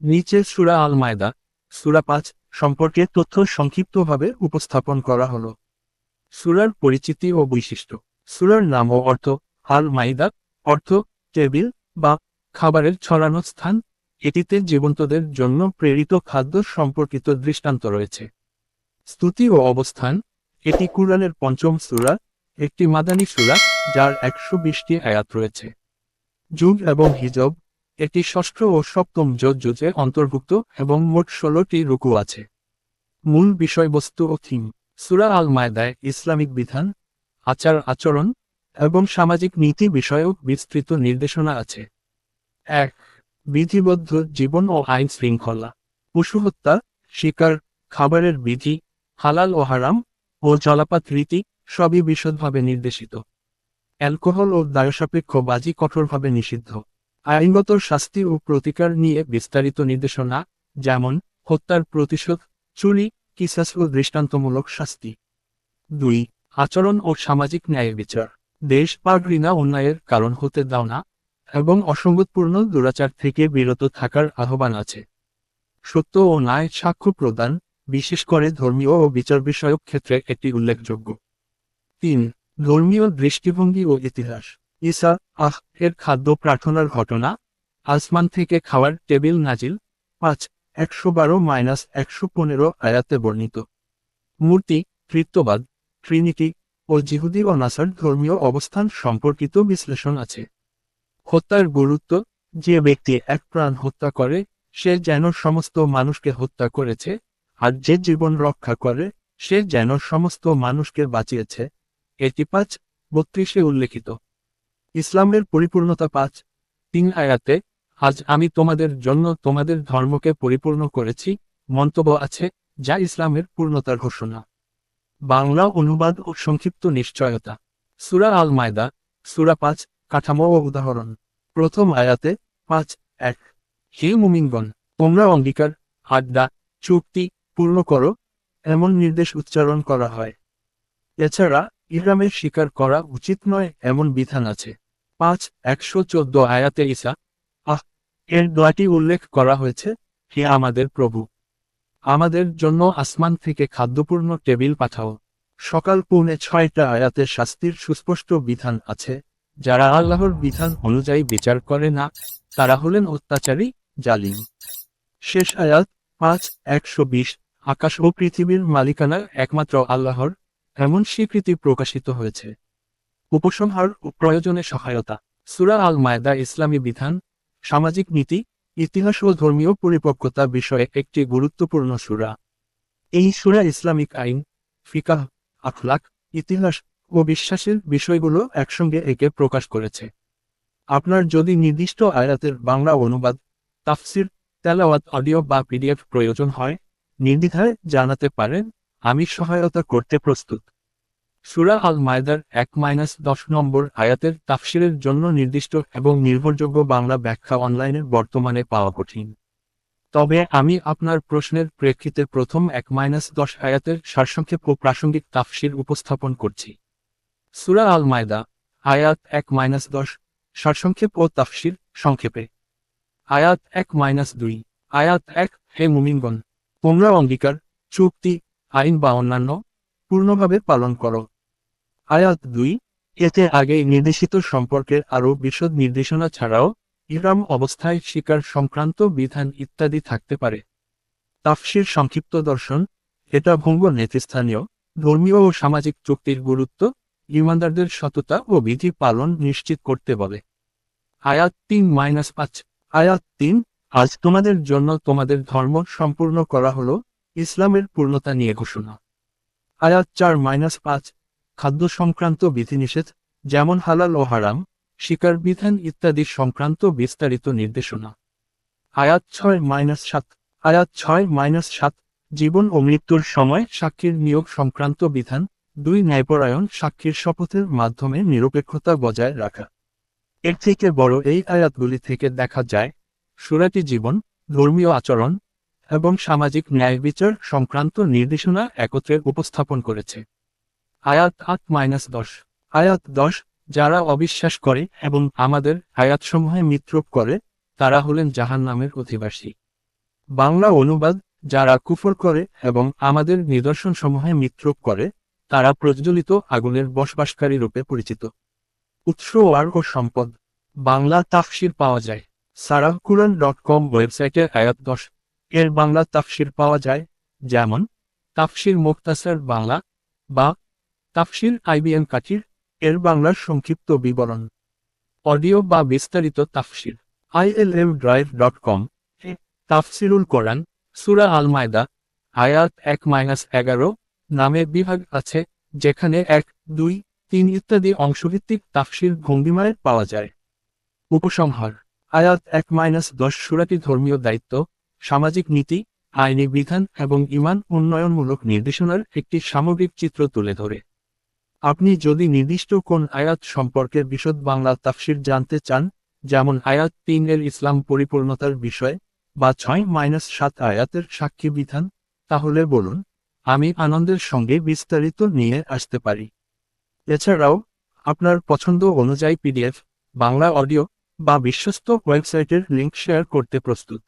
নিচে সুরা আল মায়দা সুরা পাঁচ সম্পর্কে তথ্য সংক্ষিপ্তভাবে উপস্থাপন করা হলো। সুরার পরিচিতি ও বৈশিষ্ট্য। সুরার নাম ও অর্থ আল মাইদা অর্থ টেবিল বা খাবারের ছড়ানো স্থান। এটিতে জীবন্তদের জন্য প্রেরিত খাদ্য সম্পর্কিত দৃষ্টান্ত রয়েছে। স্তুতি ও অবস্থান। এটি কুরআনের পঞ্চম সুরা, একটি মাদানী সুরা, যার একশো বিশটি আয়াত রয়েছে। যুগ এবং হিজব এটি ষষ্ঠ ও সপ্তম যুজে অন্তর্ভুক্ত এবং মোট ষোলোটি রুকু আছে। মূল বিষয়বস্তু ও থিম, সুরা আল মায়দায় ইসলামিক বিধান, আচার আচরণ এবং সামাজিক নীতি বিষয়ক বিস্তৃত নির্দেশনা আছে। এক, বিধিবদ্ধ জীবন ও আইন শৃঙ্খলা পশু হত্যা শিকার, খাবারের বিধি, হালাল ও হারাম ও জলাপাত রীতি সবই বিশদভাবে নির্দেশিত। অ্যালকোহল ও দায়সাপেক্ষ বাজি কঠোরভাবে নিষিদ্ধ। আইনগত শাস্তি ও প্রতিকার নিয়ে বিস্তারিত নির্দেশনা, যেমন, হত্যার প্রতিশোধ, চুরি, কিসাস ও দৃষ্টান্তমূলক শাস্তি। দুই, আচরণ ও সামাজিক ন্যায় বিচার। দেশ বা ঘৃণা অন্যায়ের কারণ হতে দাও না, এবং অসঙ্গতপূর্ণ দুরাচার থেকে বিরত থাকার আহ্বান আছে। সত্য ও ন্যায় সাক্ষ্য প্রদান, বিশেষ করে ধর্মীয় ও বিচার বিষয়ক ক্ষেত্রে একটি উল্লেখযোগ্য। তিন, ধর্মীয় দৃষ্টিভঙ্গি ও ইতিহাস। ঈসা, আহ, এর খাদ্য প্রার্থনার ঘটনা? আসমান থেকে খাওয়ার টেবিল নাজিল। পাঁচ, একশো বারো মাইনাস একশো পনেরো আয়াতে বর্ণিত। মূর্তি, কৃত্যবাদ, ট্রিনিটি ও জিহুদি ও নাসার ধর্মীয় অবস্থান সম্পর্কিত বিশ্লেষণ আছে। হত্যার গুরুত্ব? যে ব্যক্তি এক প্রাণ হত্যা করে, সে যেন সমস্ত মানুষকে হত্যা করেছে, আর যে জীবন রক্ষা করে, সে যেন সমস্ত মানুষকে বাঁচিয়েছে। এটি পাঁচ, বত্রিশে উল্লেখিত। ইসলামের পরিপূর্ণতা পাঁচ। তিন আয়াতে, আজ আমি তোমাদের জন্য তোমাদের ধর্মকে পরিপূর্ণ করেছি, মন্তব্য আছে, যা ইসলামের পূর্ণতার ঘোষণা। বাংলা অনুবাদ ও সংক্ষিপ্ত নিশ্চয়তা। সুরা আল মায়দা সুরা পাঁচ, কাঠামো ও উদাহরণ। প্রথম আয়াতে, পাঁচ, এক। হে মুমিনগণ, তোমরা অঙ্গীকার, আড্ডা, চুক্তি পূর্ণ করো, এমন নির্দেশ উচ্চারণ করা হয়। এছাড়া ইহরামের স্বীকার করা উচিত নয় এমন বিধান আছে। পাঁচ, একশো চোদ্দ আয়াতে ইসা আহ, এর দোয়াটি উল্লেখ করা হয়েছে, হে আমাদের প্রভু। আমাদের জন্য আসমান থেকে খাদ্যপূর্ণ টেবিল পাঠাও। সকাল পৌনে ছয়টা আয়াতে শাস্তির সুস্পষ্ট বিধান আছে। যারা আল্লাহর বিধান অনুযায়ী বিচার করে না, তারা হলেন অত্যাচারী, জালিম। শেষ আয়াত, পাঁচ, একশো বিশ। আকাশ ও পৃথিবীর মালিকানা একমাত্র আল্লাহর এমন স্বীকৃতি প্রকাশিত হয়েছে। উপসংহার ও প্রয়োজনে সহায়তা। সুরা আল মায়দা ইসলামী বিধান, সামাজিক নীতি, ইতিহাস ও ধর্মীয় পরিপক্কতা বিষয়ে একটি গুরুত্বপূর্ণ সুরা। এই সুরা ইসলামিক আইন, ফিকাহ, আখলাক, ইতিহাস ও বিশ্বাসের বিষয়গুলো একসঙ্গে একে প্রকাশ করেছে। আপনার যদি নির্দিষ্ট আয়াতের বাংলা অনুবাদ, তাফসির, তেলাওয়াত, অডিও বা পিডিএফ প্রয়োজন হয়, নির্দ্বিধায় জানাতে পারেন আমি সহায়তা করতে প্রস্তুত। সুরা আল মায়দার এক মাইনাস দশ নম্বর আয়াতের তাফসিরের জন্য নির্দিষ্ট এবং নির্ভরযোগ্য বাংলা ব্যাখ্যা অনলাইনে বর্তমানে পাওয়া কঠিন। তবে আমি আপনার প্রশ্নের প্রেক্ষিতে প্রথম এক মাইনাস দশ আয়াতের সারসংক্ষেপ ও প্রাসঙ্গিক তাফসির উপস্থাপন করছি। সুরা আল মায়দা আয়াত এক মাইনাস দশ, সারসংক্ষেপ ও তাফসির সংক্ষেপে। আয়াত এক মাইনাস দুই, আয়াত এক, হে মুমিনগণ, তোমরা অঙ্গীকার, চুক্তি আইন বা অন্যান্য পূর্ণভাবে পালন করো। আয়াত দুই, এতে আগেই নির্দেশিত সম্পর্কের আরও বিশদ নির্দেশনা ছাড়াও ইহরাম অবস্থায় শিকার সংক্রান্ত বিধান ইত্যাদি থাকতে পারে। তাফসির সংক্ষিপ্ত দর্শন, এটা ভঙ্গ নেতৃস্থানীয়, ধর্মীয় ও সামাজিক চুক্তির গুরুত্ব, ইমানদারদের সততা ও বিধি পালন নিশ্চিত করতে বলে। আয়াত তিন মাইনাস পাঁচ। আয়াত তিন, আজ তোমাদের জন্য তোমাদের ধর্ম সম্পূর্ণ করা হলো ইসলামের পূর্ণতা নিয়ে ঘোষণা। আয়াত চার মাইনাস পাঁচ, খাদ্য সংক্রান্ত বিধিনিষেধ, যেমন হালাল ও হারাম, শিকার বিধান ইত্যাদি সংক্রান্ত বিস্তারিত নির্দেশনা। আয়াত ছয় মাইনাস সাত, আয়াত ছয় মাইনাস সাত, জীবন ও মৃত্যুর সময় সাক্ষীর নিয়োগ সংক্রান্ত বিধান, দুই ন্যায়পরায়ণ সাক্ষীর শপথের মাধ্যমে নিরপেক্ষতা বজায় রাখা। এর থেকে বড় এই আয়াতগুলি থেকে দেখা যায়, সুরাটি জীবন, ধর্মীয় আচরণ এবং সামাজিক ন্যায় বিচার সংক্রান্ত নির্দেশনা একত্রে উপস্থাপন করেছে। আয়াত আট মাইনাস দশ। আয়াত দশ, যারা অবিশ্বাস করে এবং আমাদের আয়াতসমূহে মিত্রপ করে, তারা হলেন জাহান নামের অধিবাসী। বাংলা অনুবাদ, যারা কুফর করে এবং আমাদের নিদর্শনসমূহে মিত্র করে, তারা প্রজ্বলিত আগুনের বসবাসকারী রূপে পরিচিত। উৎস আর ও সম্পদ। বাংলা তাফসির পাওয়া যায়। সারাহ কুরআন ডট কম ওয়েবসাইটে আয়াত দশ। এর বাংলা তাফসির পাওয়া যায়, যেমন, তাফসির মুক্তাসার বাংলা বা তাফসির আইবিএন কাঠির এর বাংলার সংক্ষিপ্ত বিবরণ। অডিও বা বিস্তারিত তাফসির। আইএলএম ড্রাইভ ডট কম তাফসিরুল কোরআন, সুরা আল মায়দা আয়াত এক মাইনাস এগারো নামে বিভাগ আছে, যেখানে এক, দুই, তিন ইত্যাদি অংশভিত্তিক তাফসির ভঙ্গিমায় পাওয়া যায়। উপসংহার, আয়াত এক মাইনাস দশ সুরাটি ধর্মীয় দায়িত্ব সামাজিক নীতি, আইনি বিধান এবং ইমান উন্নয়নমূলক নির্দেশনার একটি সামগ্রিক চিত্র তুলে ধরে। আপনি যদি নির্দিষ্ট কোন আয়াত সম্পর্কে বিশদ বাংলা তাফসির জানতে চান, যেমন আয়াত তিন এর ইসলাম পরিপূর্ণতার বিষয় বা ছয় মাইনাস সাত আয়াতের সাক্ষী বিধান, তাহলে বলুন, আমি আনন্দের সঙ্গে বিস্তারিত নিয়ে আসতে পারি। এছাড়াও, আপনার পছন্দ অনুযায়ী পিডিএফ, বাংলা অডিও বা বিশ্বস্ত ওয়েবসাইটের লিংক শেয়ার করতে প্রস্তুত।